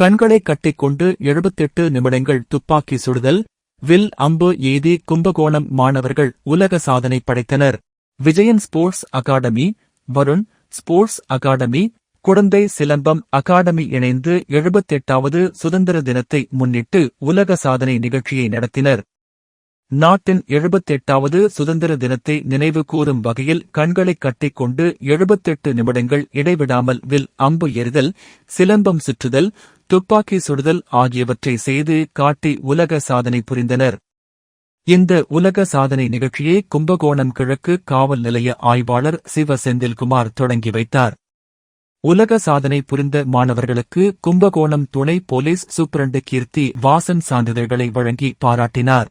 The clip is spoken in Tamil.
கண்களை கட்டிக்கொண்டு எழுபத்தெட்டு நிமிடங்கள் துப்பாக்கி சுடுதல் வில் அம்பு ஏதி கும்பகோணம் மாணவர்கள் உலக சாதனை படைத்தனர். Vijayan sports academy Varun sports academy Kudanthai silambam academy இணைந்து எழுபத்தெட்டாவது சுதந்திர தினத்தை முன்னிட்டு உலக சாதனை நிகழ்ச்சியை நடத்தினர். நாட்டின் எழுபத்தெட்டாவது சுதந்திர தினத்தை நினைவு கூறும் வகையில் கண்களை கட்டிக்கொண்டு எழுபத்தெட்டு நிமிடங்கள் இடைவிடாமல் வில் அம்பு எறிதல் சிலம்பம் சுற்றுதல் துப்பாக்கி சுடுதல் ஆகியவற்றை செய்து காட்டி உலக சாதனை புரிந்தனர். இந்த உலக சாதனை நிகழ்ச்சியை கும்பகோணம் கிழக்கு காவல் நிலைய ஆய்வாளர் சிவ செந்தில்குமார் தொடங்கி வைத்தார். உலக சாதனை புரிந்த மாணவர்களுக்கு கும்பகோணம் துணை போலீஸ் சூப்பரண்டு கீர்த்தி வாசன் சான்றிதழ்களை வழங்கி பாராட்டினார்.